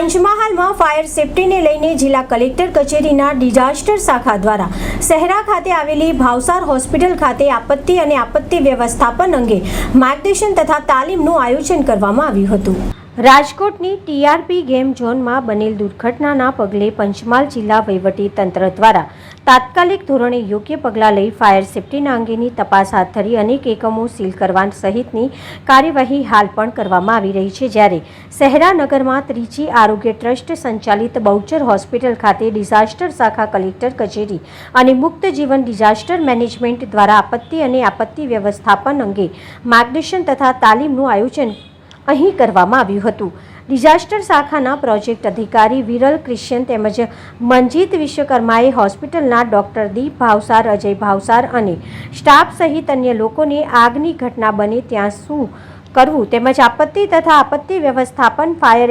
પંચમહાલમાં fire સેફટીને લઈને જિલ્લા collector કચેરીના ડિઝાસ્ટર શાખા દ્વારા શહેરા ખાતે આવેલી ભાવસાર હોસ્પિટલ ખાતે આપત્તિ અને આપત્તિ વ્યવસ્થાપન અંગે માર્ગદર્શન તથા તાલીમનું આયોજન કરવામાં આવ્યું હતું. રાજકોટની ટીઆરપી ગેમ ઝોનમાં બનેલ દુર્ઘટનાના પગલે પંચમહાલ જિલ્લા વહીવટી તંત્ર દ્વારા તાત્કાલિક ધોરણે યોગ્ય પગલાં લઈ ફાયર સેફટીના અંગેની તપાસ હાથ ધરી અનેક એકમો સીલ કરવા સહિતની કાર્યવાહી હાલ પણ કરવામાં આવી રહી છે. જ્યારે શહેરાનગરમાં ત્રીજી આરોગ્ય ટ્રસ્ટ સંચાલિત બહુચર હોસ્પિટલ ખાતે ડિઝાસ્ટર શાખા કલેક્ટર કચેરી અને મુક્ત જીવન ડિઝાસ્ટર મેનેજમેન્ટ દ્વારા આપત્તિ અને આપત્તિ વ્યવસ્થાપન અંગે માર્ગદર્શન તથા તાલીમનું આયોજન અહીં કરવામાં આવ્યું હતું. ડિઝાસ્ટર શાખાના પ્રોજેક્ટ અધિકારી વિરલ ક્રિશ્ચન તેમજ મનજીત વિશ્વકર્માએ હોસ્પિટલના ડોક્ટર દીપ ભાવસાર, અજય ભાવસાર અને સ્ટાફ સહિત અન્ય લોકોને આગની ઘટના બને ત્યાં શું કરવું તેમજ આપત્તિ તથા આપત્તિ વ્યવસ્થાપન, ફાયર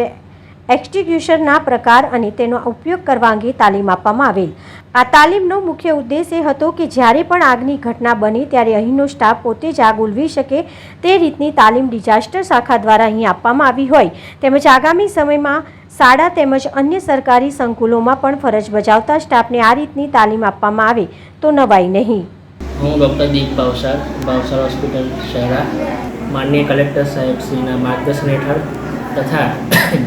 એક્સટિંગ્યુશરના પ્રકાર અને તેનો ઉપયોગ કરવા અંગે તાલીમ આપવામાં આવેલ. આ તાલીમનો મુખ્ય ઉદ્દેશ એ હતો કે જ્યારે પણ આગની ઘટના બની ત્યારે અહીંનો સ્ટાફ પોતે જ આગ ઉલવી શકે તે રીતની તાલીમ ડિઝાસ્ટર શાખા દ્વારા અહીં આપવામાં આવી હોય. તેમજ આગામી સમયમાં શાળા તેમજ અન્ય સરકારી સંકુલોમાં પણ ફરજ બજાવતા સ્ટાફને આ રીતની તાલીમ આપવામાં આવે તો નવાઈ નહીં. હું ડૉક્ટર દીપ ભાવસાર ભાવસાર હોસ્પિટલ, શહેરા. માનનીય કલેક્ટર સાહેબ માર્ગદર્શન હેઠળ તથા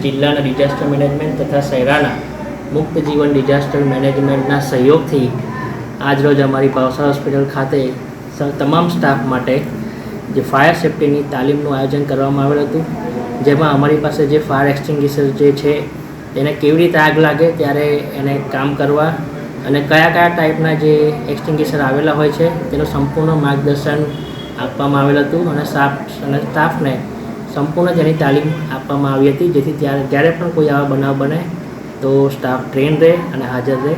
જિલ્લાના ડિઝાસ્ટર મેનેજમેન્ટ તથા શહેરાના મુક્ત જીવન ડિઝાસ્ટર મેનેજમેન્ટના સહયોગથી આજરોજ અમારી પાવસા હોસ્પિટલ ખાતે તમામ સ્ટાફ માટે જે ફાયર સેફ્ટીની તાલીમનું આયોજન કરવામાં આવેલ હતું. જેમાં અમારી પાસે જે ફાયર એક્સટિંગ્વિશર જે છે, એને કેવી રીતે આગ લાગે, ત્યારે એને કામ કરવા અને કયા કયા ટાઈપના જે એક્સટિંગ્વિશર આવેલા હોય છે, તેનું સંપૂર્ણ માર્ગદર્શન આપવામાં આવેલ હતું અને સ્ટાફ અને સ્ટાફને સંપૂર્ણ જેની તાલીમ આપવામાં આવી હતી, જેથી ત્યારે જ્યારે પણ કોઈ આવા બનાવ બને, તો સ્ટાફ ટ્રેન રહે અને હાજર રહે.